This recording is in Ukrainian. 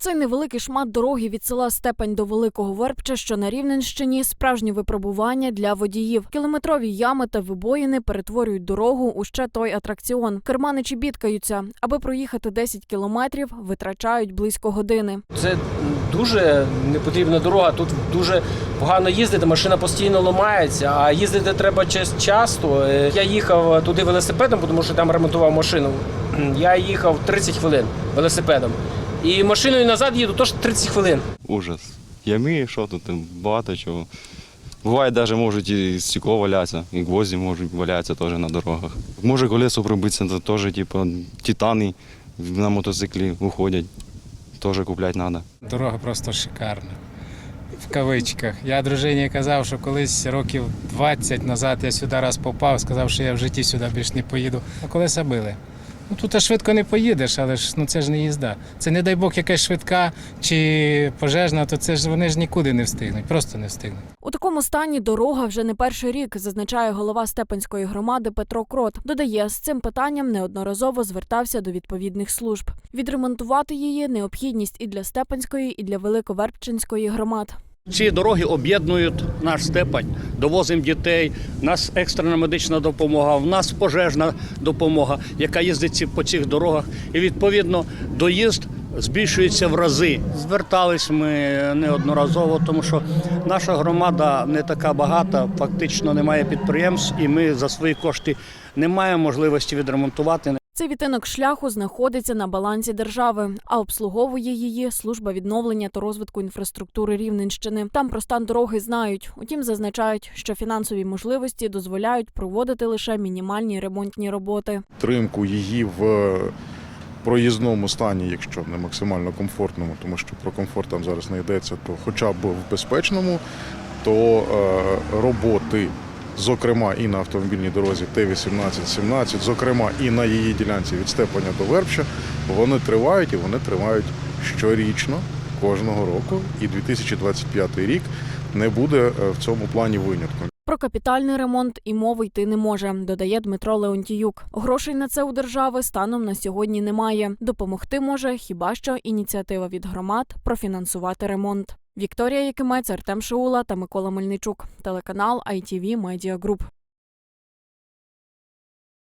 Цей невеликий шмат дороги від села Степень до Великого Вербча, що на Рівненщині, справжнє випробування для водіїв. Кілометрові ями та вибоїни перетворюють дорогу у ще той атракціон. Керманичі бідкаються. Аби проїхати 10 кілометрів, витрачають близько години. Це дуже непотрібна дорога. Тут дуже погано їздити, машина постійно ламається, а їздити треба час- часто. Е, Я їхав туди велосипедом, тому що там ремонтував машину. Я їхав 30 хвилин велосипедом. І машиною назад їду теж 30 хвилин. ужас. Ями, що тут багато чого. Буває, навіть можуть і стекло валятися, і гвозді можуть валятися теж на дорогах. Може колесо пробитися, це теж типу, титани на мотоциклі виходять. Теж купляти треба. Дорога просто шикарна. В кавичках. Я дружині казав, що колись років 20 назад я сюди раз попав, сказав, що я в житті сюди більш не поїду. А колеса били. Ну тут швидко не поїдеш, але ж ну це ж не їзда. Це не дай Бог якась швидка чи пожежна, то це ж вони ж нікуди не встигнуть, просто не встигнуть. У такому стані дорога вже не перший рік, зазначає голова Степенської громади Петро Крот. Додає, з цим питанням неодноразово звертався до відповідних служб. Відремонтувати її необхідність і для Степенської, і для Великовербчинської громад. Ці дороги об'єднують наш степень, довозимо дітей, в нас екстрена медична допомога, в нас пожежна допомога, яка їздить по цих дорогах. І відповідно доїзд збільшується в рази. Звертались ми неодноразово, тому що наша громада не така багата, фактично немає підприємств, і ми за свої кошти не маємо можливості відремонтувати. Цей відтинок шляху знаходиться на балансі держави, а обслуговує її служба відновлення та розвитку інфраструктури Рівненщини. Там про стан дороги знають. Утім, зазначають, що фінансові можливості дозволяють проводити лише мінімальні ремонтні роботи. підтримку її в проїзному стані, якщо не максимально комфортному, тому що про комфорт там зараз не йдеться, то хоча б в безпечному, то е, роботи, зокрема і на автомобільній дорозі Т-18-17, зокрема і на її ділянці від Степаня до Вербча, вони тривають і вони тривають щорічно, кожного року. І 2025 рік не буде е, в цьому плані винятком. Про капітальний ремонт і мови йти не може, додає Дмитро Леонтіюк. Грошей на це у держави станом на сьогодні немає. Допомогти може хіба що ініціатива від громад профінансувати ремонт. Вікторія Якимець, Артем Шаула та Микола Мельничук. Телеканал ITV Media Group.